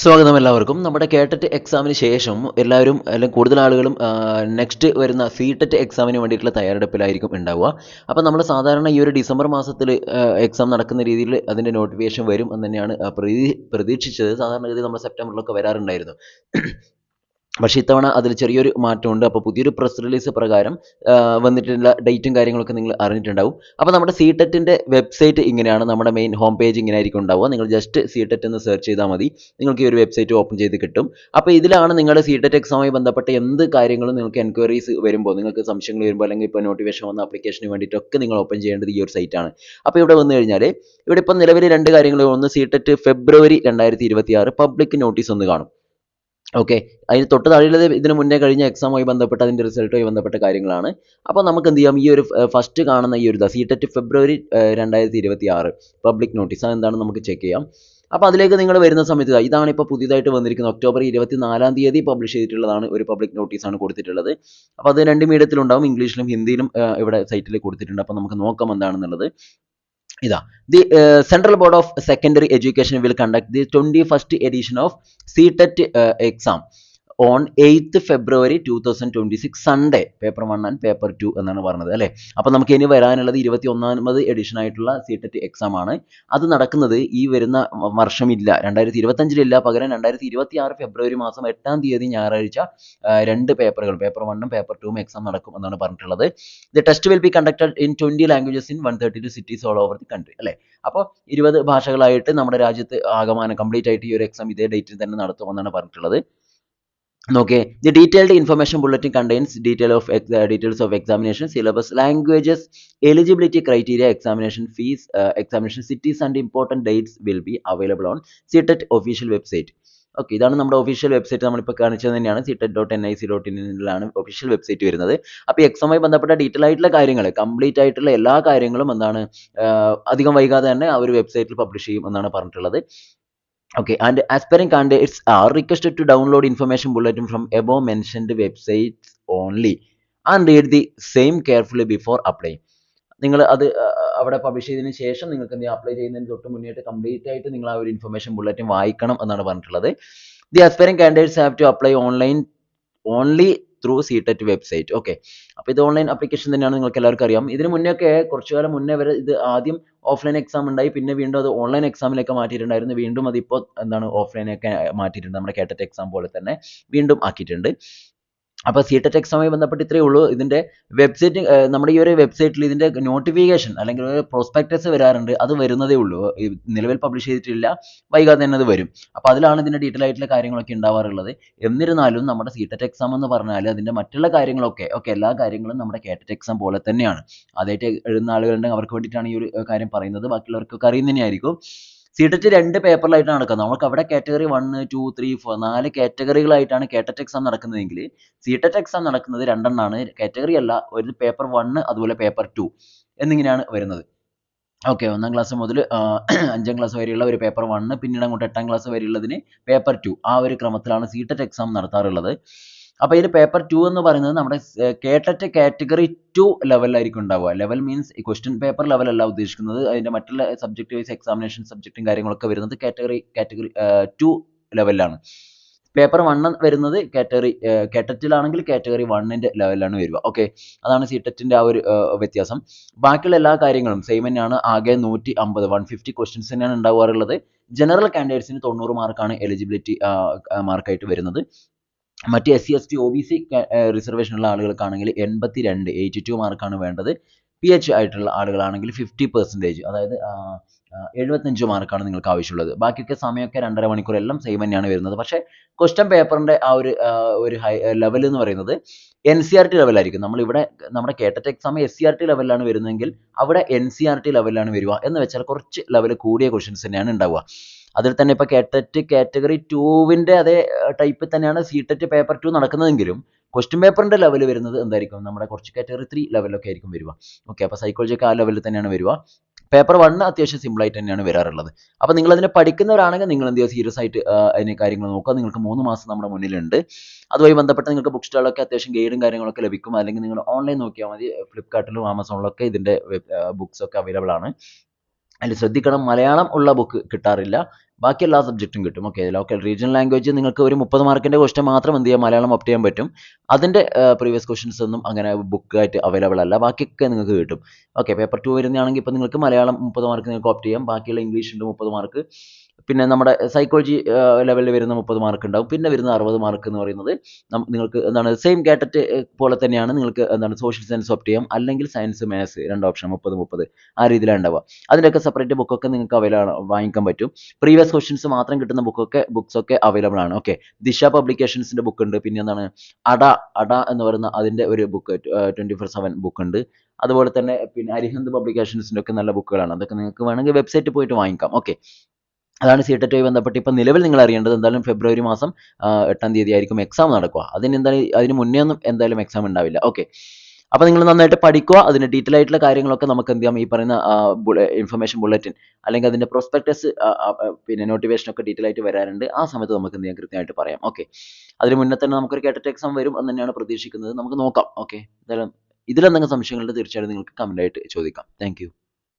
സ്വാഗതം എല്ലാവർക്കും നമ്മുടെ ടെറ്റ് എക്സാമിന് ശേഷം എല്ലാവരും അല്ലെങ്കിൽ കൂടുതൽ ആളുകളും നെക്സ്റ്റ് വരുന്ന സി ടെറ്റ് എക്സാമിന് വേണ്ടിയിട്ടുള്ള തയ്യാറെടുപ്പിലായിരിക്കും ഉണ്ടാവുക അപ്പോൾ നമ്മൾ സാധാരണ ഈ ഒരു ഡിസംബർ മാസത്തിൽ എക്സാം നടക്കുന്ന രീതിയിൽ അതിൻ്റെ നോട്ടിഫിക്കേഷൻ വരും എന്ന് തന്നെയാണ് പ്രതീക്ഷിച്ചത് സാധാരണഗതി നമ്മൾ സെപ്റ്റംബറിലൊക്കെ വരാറുണ്ടായിരുന്നു പക്ഷേ ഇത്തവണ അതിൽ ചെറിയൊരു മാറ്റമുണ്ട് അപ്പോൾ പുതിയൊരു പ്രസ് റിലീസ് പ്രകാരം വന്നിട്ടുള്ള ഡേറ്റും കാര്യങ്ങളൊക്കെ നിങ്ങൾ അറിഞ്ഞിട്ടുണ്ടാവും അപ്പോൾ നമ്മുടെ സി ടെറ്റിൻ്റെ വെബ്സൈറ്റ് ഇങ്ങനെയാണ് നമ്മുടെ മെയിൻ ഹോം പേജ് ഇങ്ങനെ ആയിരിക്കും ഉണ്ടാവുക നിങ്ങൾ ജസ്റ്റ് സി ടെറ്റ് എന്ന് സെർച്ച് ചെയ്താൽ മതി നിങ്ങൾക്ക് ഈ ഒരു വെബ്സൈറ്റ് ഓപ്പൺ ചെയ്ത് കിട്ടും അപ്പോൾ ഇതിലാണ് നിങ്ങളുടെ സി ടെറ്റ് എക്സാമുമായി ബന്ധപ്പെട്ട എന്ത് കാര്യങ്ങളും നിങ്ങൾക്ക് എൻക്വയറീസ് വരുമ്പോൾ നിങ്ങൾക്ക് സംശയങ്ങൾ വരുമ്പോൾ അല്ലെങ്കിൽ ഇപ്പോൾ നോട്ടിഫിക്കേഷൻ വന്ന ആപ്ലിക്കേഷന് വേണ്ടിയിട്ടൊക്കെ നിങ്ങൾ ഓപ്പൺ ചെയ്യേണ്ടത് ഈ ഒരു സൈറ്റാണ് അപ്പോൾ ഇവിടെ വന്നു കഴിഞ്ഞാൽ ഇവിടെ ഇപ്പോൾ നിലവിൽ രണ്ട് കാര്യങ്ങൾ ഒന്ന് സി ടെറ്റ് ഫെബ്രുവരി രണ്ടായിരത്തി പബ്ലിക് നോട്ടീസ് ഒന്ന് കാണും ഓക്കെ അതിന് തൊട്ട് താഴെയുള്ളത് ഇതിന് മുന്നേ കഴിഞ്ഞ എക്സാമുമായി ബന്ധപ്പെട്ട് അതിൻ്റെ റിസൾട്ടുമായി ബന്ധപ്പെട്ട കാര്യങ്ങളാണ് അപ്പോൾ നമുക്ക് എന്ത് ചെയ്യാം ഈ ഒരു ഫസ്റ്റ് കാണുന്ന ഈ ഒരു ദ സി ടെറ്റ് ഫെബ്രുവരി രണ്ടായിരത്തി ഇരുപത്തി ആറ് പബ്ലിക് നോട്ടീസ് അതെന്താണെന്ന് നമുക്ക് ചെക്ക് ചെയ്യാം അപ്പോൾ അതിലേക്ക് നിങ്ങൾ വരുന്ന സമയത്ത് ഇതാണ് ഇപ്പോൾ പുതിയതായിട്ട് വന്നിരിക്കുന്നത് ഒക്ടോബർ ഇരുപത്തി നാലാം തീയതി പബ്ലിഷ് ചെയ്തിട്ടുള്ളതാണ് ഒരു പബ്ലിക് നോട്ടീസാണ് കൊടുത്തിട്ടുള്ളത് അപ്പോൾ അത് രണ്ട് മീഡിയത്തിലുണ്ടാവും ഇംഗ്ലീഷിലും ഹിന്ദിയിലും ഇവിടെ സൈറ്റിൽ കൊടുത്തിട്ടുണ്ട് അപ്പോൾ നമുക്ക് നോക്കാം എന്താണെന്നുള്ളത് The Central Board of Secondary Education will conduct the 21st edition of CTET exam. On eighth February two thousand twenty six Sunday paper one and paper two എന്നാണ് പറഞ്ഞത് അല്ലേ അപ്പോൾ നമുക്ക് ഇനി വരാനുള്ളത് ഇരുപത്തി ഒന്നാമത് എഡിഷൻ ആയിട്ടുള്ള സി ടെറ്റ് എക്സാം ആണ് അത് നടക്കുന്നത് ഈ വരുന്ന വർഷമില്ല രണ്ടായിരത്തി ഇരുപത്തഞ്ചിലില്ല പകരം രണ്ടായിരത്തി ഇരുപത്തി ആറ് ഫെബ്രുവരി മാസം എട്ടാം തീയതി ഞായറാഴ്ച രണ്ട് പേപ്പറുകൾ പേപ്പർ വണ്ണും പേപ്പർ ടുവും എക്സാം നടക്കും എന്നാണ് പറഞ്ഞിട്ടുള്ളത് the test will be conducted in twenty languages in one thirty two cities all over the country അല്ലേ അപ്പോൾ ഇരുപത് ഭാഷകളായിട്ട് നമ്മുടെ രാജ്യത്ത് ആകമാനം കംപ്ലീറ്റ് ആയിട്ട് ഈ ഒരു എക്സാം ഇതേ ഡേറ്റിൽ തന്നെ നടത്തുമെന്നാണ് പറഞ്ഞിട്ടുള്ളത് നോക്കേ the detailed information bulletin contains detail of details of examination syllabus languages eligibility criteria examination fees examination cities and important dates will be available on CTET official website okay ഇതാണ് നമ്മുടെ ഒഫീഷ്യൽ വെബ്സൈറ്റ് നമ്മളിപ്പോൾ കാണിച്ചത് തന്നെയാണ് CTET dot N I C dot ഇനിലാണ് official website വരുന്നത് അപ്പോൾ എക്സാമുമായി ബന്ധപ്പെട്ട detail ആയിട്ടുള്ള കാര്യങ്ങൾ കംപ്ലീറ്റ് ആയിട്ടുള്ള എല്ലാ കാര്യങ്ങളും എന്താണ് അധികം വൈകാതെ തന്നെ ആ ഒരു വെബ്സൈറ്റിൽ പബ്ലിഷ് ചെയ്യും എന്നാണ് പറഞ്ഞിട്ടുള്ളത് Okay, and aspiring candidates are requested to download information bulletin from above mentioned websites only and read the same carefully before applying. നിങ്ങൾ അത് അവിടെ പബ്ലിഷ് ചെയ്തതിന് ശേഷം നിങ്ങൾക്ക് എന്ത് അപ്ലൈ ചെയ്യുന്നതിന് തൊട്ട് മുന്നേറ്റ് കംപ്ലീറ്റ് ആയിട്ട് നിങ്ങൾ ആ ഒരു ഇൻഫർമേഷൻ ബുള്ളറ്റിൻ വായിക്കണം എന്നാണ് പറഞ്ഞിട്ടുള്ളത് the aspiring candidates have to apply online only through C TET website okay അപ്പോൾ ഇത് ഓൺലൈൻ ആപ്ലിക്കേഷൻ തന്നെയാണ് നിങ്ങൾക്ക് എല്ലാവർക്കും അറിയാം ഇതിന് മുന്നേയൊക്കെ കുറച്ചു കാലം മുന്നേ വരെ ഇത് ആദ്യം ഓഫ്ലൈൻ എക്സാം ഉണ്ടായി പിന്നെ വീണ്ടും അത് ഓൺലൈൻ എക്സാമിലേക്ക് മാറ്റിയിട്ടുണ്ടായിരുന്നു വീണ്ടും അതിപ്പോൾ എന്താണ് ഓഫ്ലൈനൊക്കെ മാറ്റിയിട്ടുണ്ട് നമ്മുടെ കേട്ടറ്റ് എക്സാം e പോലെ തന്നെ വീണ്ടും ആക്കിയിട്ടുണ്ട് അപ്പോൾ സി ടെക് എക്സാമുമായി ബന്ധപ്പെട്ട് ഇത്രയേ ഉള്ളൂ ഇതിൻ്റെ വെബ്സൈറ്റ് നമ്മുടെ ഈ ഒരു വെബ്സൈറ്റിൽ ഇതിൻ്റെ നോട്ടിഫിക്കേഷൻ അല്ലെങ്കിൽ പ്രോസ്പെക്ടസ് വരാറുണ്ട് അത് വരുന്നതേ ഉള്ളൂ നിലവിൽ പബ്ലിഷ് ചെയ്തിട്ടില്ല വൈകാതെ തന്നെ അത് വരും അപ്പോൾ അതിലാണ് ഇതിൻ്റെ ഡീറ്റെയിൽ ആയിട്ടുള്ള കാര്യങ്ങളൊക്കെ ഉണ്ടാവാറുള്ളത് എന്നിരുന്നാലും നമ്മുടെ സി ടെക് എക്സാം എന്ന് പറഞ്ഞാൽ അതിൻ്റെ മറ്റുള്ള കാര്യങ്ങളൊക്കെ ഓക്കെ എല്ലാ കാര്യങ്ങളും നമ്മുടെ കേറ്ററ്റ് എക്സാം പോലെ തന്നെയാണ് ആദ്യമായിട്ട് എഴുതുന്ന ആളുകളുണ്ടെങ്കിൽ അവർക്ക് വേണ്ടിയിട്ടാണ് ഈ ഒരു കാര്യം പറയുന്നത് ബാക്കിയുള്ളവർക്കൊക്കെ അറിയുന്നതന്നെയായിരിക്കും CTET രണ്ട് പേപ്പറിലായിട്ടാണ് നടക്കുന്നത് നമുക്ക് അവിടെ category one two three four നാല് കാറ്റഗറികളായിട്ടാണ് കേട്ടറ്റ് എക്സാം e നടക്കുന്നതെങ്കിൽ CTET എക്സാം e നടക്കുന്നത് രണ്ടെണ്ണാണ് കാറ്റഗറി അല്ല ഒരു പേപ്പർ വണ്ണ് അതുപോലെ പേപ്പർ ടു എന്നിങ്ങനെയാണ് വരുന്നത് ഓക്കെ ഒന്നാം ക്ലാസ് മുതൽ അഞ്ചാം ക്ലാസ് വരെയുള്ള ഒരു പേപ്പർ വണ്ണ് പിന്നീട് അങ്ങോട്ട് എട്ടാം ക്ലാസ് വരെയുള്ളതിന് പേപ്പർ ടു ആ ഒരു ക്രമത്തിലാണ് സിടെറ്റ് എക്സാം e നടത്താറുള്ളത് അപ്പോൾ ഇതിൽ പേപ്പർ ടു എന്ന് പറയുന്നത് നമ്മുടെ കേട്ടറ്റ കാറ്റഗറി ടു ലെവലിലായിരിക്കും ഉണ്ടാവുക ലെവൽ മീൻസ് ക്വസ്റ്റ്യൻ പേപ്പർ ലെവലല്ല ഉദ്ദേശിക്കുന്നത് അതിന്റെ മറ്റുള്ള സബ്ജക്റ്റ് വൈസ് എക്സാമിനേഷൻ സബ്ജക്റ്റും കാര്യങ്ങളൊക്കെ വരുന്നത് കാറ്റഗറി കാറ്റഗറി ടു ലെവലിലാണ് പേപ്പർ വൺ വരുന്നത് കാറ്റഗറി കാറ്ററ്റിലാണെങ്കിൽ കാറ്റഗറി വണ്ണിന്റെ ലെവലിലാണ് വരിക ഓക്കെ അതാണ് സി ആ ഒരു വ്യത്യാസം ബാക്കിയുള്ള എല്ലാ കാര്യങ്ങളും സെയിം തന്നെയാണ് ആകെ നൂറ്റി അമ്പത് വൺ ഫിഫ്റ്റി ക്വസ്റ്റ്യൻസ് തന്നെയാണ് ഉണ്ടാവാറുള്ളത് ജനറൽ കാൻഡിഡേറ്റ്സിന് തൊണ്ണൂറ് മാർക്കാണ് എലിജിബിലിറ്റി മാർക്കായിട്ട് വരുന്നത് മറ്റ് S C S T O B C റിസർവേഷനുള്ള ആളുകൾക്കാണെങ്കിൽ എൺപത്തി രണ്ട് എയ്റ്റി ടു മാർക്കാണ് വേണ്ടത് പി എച്ച് ആയിട്ടുള്ള ആളുകളാണെങ്കിൽ ഫിഫ്റ്റി പെർസെൻറ്റേജ് അതായത് എഴുപത്തഞ്ച് മാർക്കാണ് നിങ്ങൾക്ക് ആവശ്യമുള്ളത് ബാക്കിയൊക്കെ സമയമൊക്കെ രണ്ടര മണിക്കൂർ എല്ലാം സെയിം തന്നെയാണ് വരുന്നത് പക്ഷേ ക്വസ്റ്റ്യൻ പേപ്പറിൻ്റെ ആ ഒരു ഒരു ഹൈ ലെവൽ എന്ന് പറയുന്നത് N C e R T ലെവലായിരിക്കും നമ്മളിവിടെ നമ്മുടെ KTET exam S C R T ലെവലിലാണ് വരുന്നതെങ്കിൽ അവിടെ എൻ സി ആർ ടി ലെവലിലാണ് വരിക എന്ന് വെച്ചാൽ കുറച്ച് ലെവൽ കൂടിയ ക്വസ്റ്റ്യൻസ് തന്നെയാണ് ഉണ്ടാവുക അതിൽ തന്നെ ഇപ്പോൾ കാറ്ററ്റ് കാറ്റഗറി ടുവിൻ്റെ അതേ ടൈപ്പിൽ തന്നെയാണ് സി ടെറ്റ് പേപ്പർ ടു നടക്കുന്നതെങ്കിലും ക്വസ്റ്റ്യൻ പേപ്പറിൻ്റെ ലെവൽ വരുന്നത് എന്തായിരിക്കും നമ്മുടെ കുറച്ച് കാറ്റഗറി ത്രീ ലെവലിലൊക്കെ ആയിരിക്കും വരിക ഓക്കെ അപ്പോൾ സൈക്കോളജിയൊക്കെ ആ ലെവലിൽ തന്നെയാണ് വരിക പേപ്പർ വണ്ണ് അത്യാവശ്യം ആയിട്ട് തന്നെയാണ് വരാറുള്ളത് അപ്പോൾ നിങ്ങൾ അതിനെ പഠിക്കുന്നവരാണെങ്കിൽ നിങ്ങൾ എന്ത് ചെയ്യുക സീരിയസ് ആയിട്ട് അതിന് കാര്യങ്ങൾ നോക്കുക നിങ്ങൾക്ക് മൂന്ന് മാസം നമ്മുടെ മുന്നിലുണ്ട് അതുമായി ബന്ധപ്പെട്ട് നിങ്ങൾക്ക് ബുക്ക് സ്റ്റാളൊക്കെ അത്യാവശ്യം ഗൈഡും കാര്യങ്ങളൊക്കെ ലഭിക്കും അല്ലെങ്കിൽ നിങ്ങൾ ഓൺലൈൻ നോക്കിയാൽ മതി ഫ്ലിപ്കാർട്ടിലും ആമസോണിലൊക്കെ ഇതിന്റെ ബുക്സ് ഒക്കെ അവൈലബിൾ ആണ് അതിൽ ശ്രദ്ധിക്കണം മലയാളം ഉള്ള ബുക്ക് കിട്ടാറില്ല ബാക്കി എല്ലാ സബ്ജക്റ്റും കിട്ടും ഓക്കെ ലോക്കൽ റീജിയണൽ ലാംഗ്വേജ് നിങ്ങൾക്ക് ഒരു മുപ്പത് മാർക്കിൻ്റെ ക്വസ്റ്റൻ മാത്രം എന്ത് ചെയ്യാം മലയാളം ഒപ്റ്റ് ചെയ്യാൻ പറ്റും അതിൻ്റെ പ്രീവിയസ് ക്വസ്റ്റൻസ് ഒന്നും അങ്ങനെ ആയിട്ട് അവൈലബിൾ അല്ല ബാക്കിയൊക്കെ നിങ്ങൾക്ക് കിട്ടും ഓക്കെ പേപ്പർ ടു വരുന്നതാണെങ്കിൽ ഇപ്പോൾ നിങ്ങൾക്ക് മലയാളം മുപ്പത് മാർക്ക് നിങ്ങൾക്ക് ഓപ്റ്റ് ചെയ്യാം ബാക്കിയുള്ള ഇംഗ്ലീഷ് ഉണ്ട് മുപ്പത് മാർക്ക് പിന്നെ നമ്മുടെ സൈക്കോളജി ലെവലിൽ വരുന്ന മുപ്പത് മാർക്ക് ഉണ്ടാവും പിന്നെ വരുന്ന അറുപത് മാർക്ക് എന്ന് പറയുന്നത് നിങ്ങൾക്ക് എന്താണ് സെയിം കാറ്ററ്റ് പോലെ തന്നെയാണ് നിങ്ങൾക്ക് എന്താണ് സോഷ്യൽ സയൻസ് ഓപ്റ്റ് ചെയ്യാം അല്ലെങ്കിൽ സയൻസ് മാത്സ് രണ്ട് ഓപ്ഷൻ മുപ്പത് മുപ്പത് ആ രീതിയിലാണ് ഉണ്ടാവുക അതിൻ്റെയൊക്കെ സെപ്പറേറ്റ് ബുക്കൊക്കെ നിങ്ങൾക്ക് അവൈലബിൾ വാങ്ങിക്കാൻ പറ്റും പ്രീവിയസ് ക്വസ്റ്റ്യൻസ് മാത്രം കിട്ടുന്ന ബുക്കൊക്കെ ബുക്സ് ഒക്കെ അവൈലബിൾ ആണ് ഓക്കെ ദിശ പബ്ലിക്കേഷൻസിൻ്റെ ബുക്ക് ഉണ്ട് പിന്നെ എന്താണ് അട അട എന്ന് പറയുന്ന അതിൻ്റെ ഒരു book twenty four seven book ഉണ്ട് അതുപോലെ തന്നെ പിന്നെ അരിഹന്ത് പബ്ലിക്കേഷൻസിൻ്റെ ഒക്കെ നല്ല ബുക്കുകളാണ് അതൊക്കെ നിങ്ങൾക്ക് വേണമെങ്കിൽ വെബ്സൈറ്റിൽ പോയിട്ട് വാങ്ങിക്കാം ഓക്കെ അതാണ് സി ടെറ്റുമായി ബന്ധപ്പെട്ട് ഇപ്പം നിലവിൽ നിങ്ങൾ അറിയേണ്ടത് എന്തായാലും ഫെബ്രുവരി മാസം എട്ടാം തീയതി ആയിരിക്കും എക്സാം നടക്കുക അതിന് എന്തായാലും അതിന് മുന്നേ ഒന്നും എന്തായാലും എക്സാം ഉണ്ടാവില്ല ഓക്കെ അപ്പോൾ നിങ്ങൾ നന്നായിട്ട് പഠിക്കുക അതിന് ഡീറ്റെയിൽ ആയിട്ടുള്ള കാര്യങ്ങളൊക്കെ നമുക്ക് എന്ത് ചെയ്യാം ഈ പറയുന്ന ഇൻഫർമേഷൻ ബുള്ളറ്റിൻ അല്ലെങ്കിൽ അതിൻ്റെ പ്രോസ്പെക്ടസ് പിന്നെ നോട്ടിഫിക്കേഷനൊക്കെ ഒക്കെ ഡീറ്റെയിൽ ആയിട്ട് വരാറുണ്ട് ആ സമയത്ത് നമുക്ക് എന്ത് ചെയ്യാം കൃത്യമായിട്ട് പറയാം ഓക്കെ അതിന് മുന്നേ തന്നെ നമുക്കൊരു കേട്ടറ്റ് എക്സാം വരും എന്ന് തന്നെയാണ് പ്രതീക്ഷിക്കുന്നത് നമുക്ക് നോക്കാം ഓക്കെ എന്തായാലും ഇതിലെന്തെങ്കിലും സംശയങ്ങളുണ്ട് തീർച്ചയായിട്ടും നിങ്ങൾക്ക് കമൻ്റായിട്ട് ആയിട്ട് ചോദിക്കാം താങ്ക്